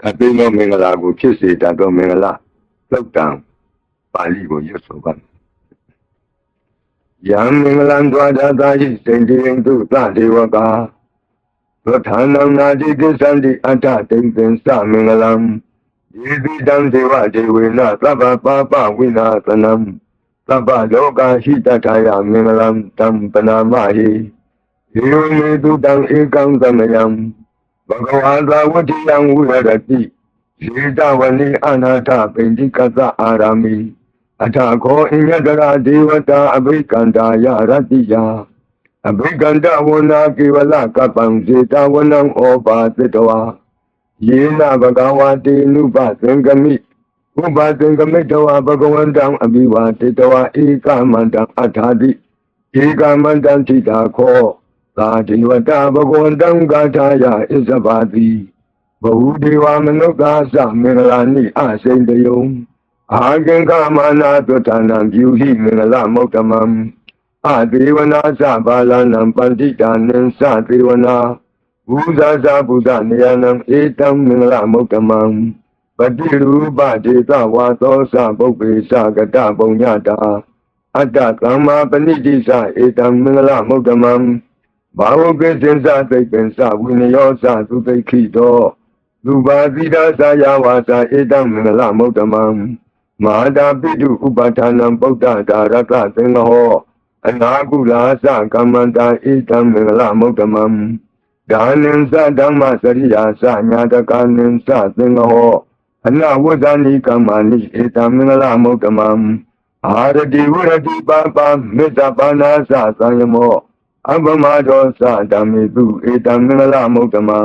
ခတ်သိမ်းသောမင်္ဂလာကိုဖြစ်စေတတ်သောမင်္ဂလာသုတ်တံပါဠိကိုရွတ်ဆိုပါမယ်ယံမင်္ဂလံဒွါဒသာယိစိန္တိယံတုသဒေဝကာသောဌာနံနာတိကိသန္တိအတ္တတိံသင်္သမင်္ဂလံယေတိတံဒေဝဒေဝေနသဗ္ဗပါပဝိနာသနံသဗ္ဗလောကဟိတထာယမင်္ဂလံတံပနာမဟိယေဝမေတုတံဧကံသမယံ ဘဂဝါသာဝတ္တိယံဝိရတိယေတဝနိအနာထပိန္တိကသအာရမိ အထာခောအညတရာဒေဝတာအဘိကန္တာယရတိယအဘိကန္တဝနာကေဝလကပ္ပံဇေတဝနံဩပါသတဝါယေနဘဂဝတိနုပသင်္ကမိဥပသင်္ကမိတဝဘဂဝန္တံအဘိဝါတေတဝဧကမန္တံအထာတိဧကမန္တံတိတာခော သာဒေဝတာဘဂဝန္တံဂါထာယဣဇဘာတိဘဟုဒေဝမနုဿာသမင်္ဂလာနိအစိန်တယုံအာကင်္ကမာနာသုတနံပြုဟိမင်္ဂလမௌတ္တမံအဒေဝနာသဘာလနံပန္တိတာနံသဒေဝနာဘူဇာဇာဘုဒ္ဓနေယနံဧတံမင်္ဂလမௌတ္တမံပတိရူပဒေသဝါသောသပုပ္ပေသကတပုံညတာအတ္တသမ္မာပဏိတိသဧတံမင်္ဂလမௌတ္တမံ ဘာဝကေစင်္စသိပ္ပင်္စဝိနယောသသုသိခိတောလူပါတိဒါသာယဝါစာဧတံမင်္ဂလမௌတ္တမံမဟာတာပိတုဥပဌာနံပုဒ္ဒဒါရကသင်္ဃဟောအနာကုလာသကမ္မန္တာဧတံမင်္ဂလမௌတ္တမံဒါနင်္စဓမ္မစရိယာသညာတကနင်္စသင်္ဃဟောအနဝဇ္ဇာနိကမ္မာနိဧတံမင်္ဂလမௌတ္တမံအာရတိဝရတိပါပမေတ္တပါဏာသသံယမော အပမဒောသဓမ္မေတုဧတံမင်္ဂလမௌတ္တမံ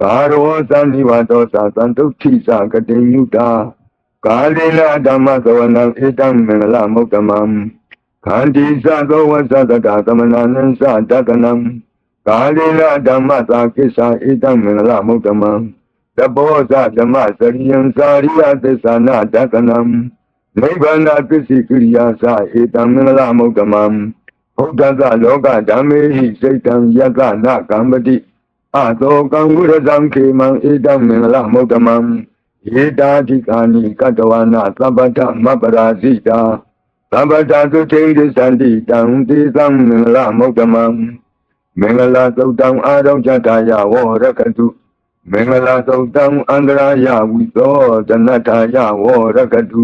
ကာရောသန္တိဝတောသသံတုဋ္ဌိသကတိညုတာကာလိလဓမ္မသဝနံဧတံမင်္ဂလမௌတ္တမံခန္တီသသောဝသတကသမဏနံသတကနံကာလိလဓမ္မသာကိစ္ဆာဧတံမင်္ဂလမௌတ္တမံတဘောဇဓမ္မစရိယံစာရိယသစ္ဆာနာတကနံနိဗ္ဗာန်ပစ္စည်းကိရိယာသဧတံမင်္ဂလမௌတ္တမံ ဘုဒ္ဓသလောကဓမ္မေဟိစိတ်တံယတနာကမ္ပတိအသောကံဝရဇံခေမံဧတံမင်္ဂလမௌတ္တမံဧတာတိကာနိကတဝနာသဗ္ဗတမပ္ပရာဇိတာသဗ္ဗတသုထိန်ဒိသန္တိတံတိသံမင်္ဂလမௌတ္တမံမင်္ဂလာသုတ်တံအာရုံဇတာယဝရကတုမင်္ဂလာသုတ်တံအန္တရာယဝိသောတဏ္ဍာယဝရကတု